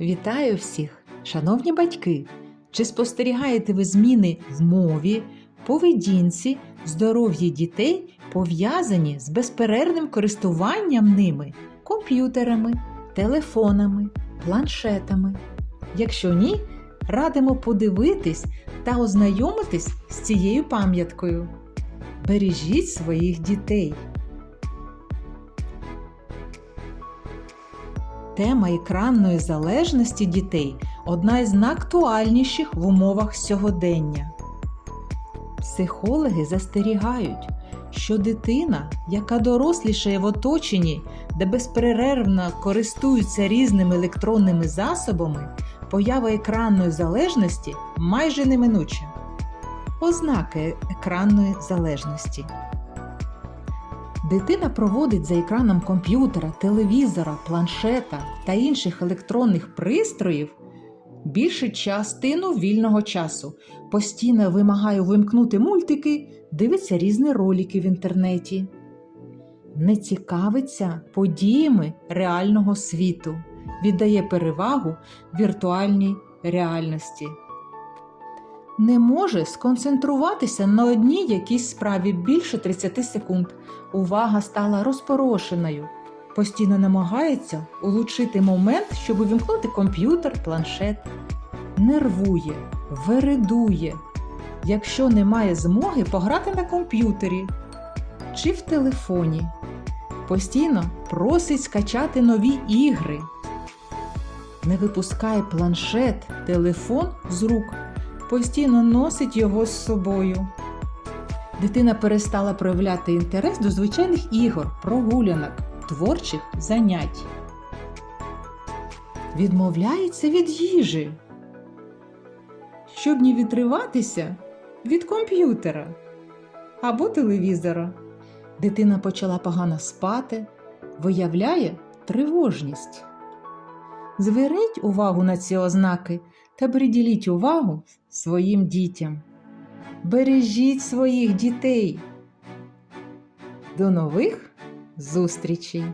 Вітаю всіх, шановні батьки! Чи спостерігаєте ви зміни в мові, поведінці, здоров'ї дітей, пов'язані з безперервним користуванням ними комп'ютерами, телефонами, планшетами? Якщо ні, радимо подивитись та ознайомитись з цією пам'яткою. Бережіть своїх дітей. Тема екранної залежності дітей одна із найактуальніших в умовах сьогодення. Психологи застерігають, що дитина, яка дорослішає в оточенні, де безперервно користуються різними електронними засобами, поява екранної залежності майже неминуча. Ознаки екранної залежності. Дитина проводить за екраном комп'ютера, телевізора, планшета та інших електронних пристроїв більшу частину вільного часу, постійно вимагає вимкнути мультики, дивиться різні ролики в інтернеті, не цікавиться подіями реального світу, віддає перевагу віртуальній реальності. Не може сконцентруватися на одній якійсь справі більше 30 секунд. Увага стала розпорошеною. Постійно намагається улучшити момент, щоб увімкнути комп'ютер, планшет. Нервує, вередує, якщо немає змоги пограти на комп'ютері чи в телефоні. Постійно просить скачати нові ігри. Не випускає планшет, телефон з рук, постійно носить його з собою. Дитина перестала проявляти інтерес до звичайних ігор, прогулянок, творчих занять. Відмовляється від їжі, щоб не відриватися від комп'ютера або телевізора. Дитина почала погано спати, виявляє тривожність. Зверніть увагу на ці ознаки та приділіть увагу своїм дітям. Бережіть своїх дітей. До нових зустрічей!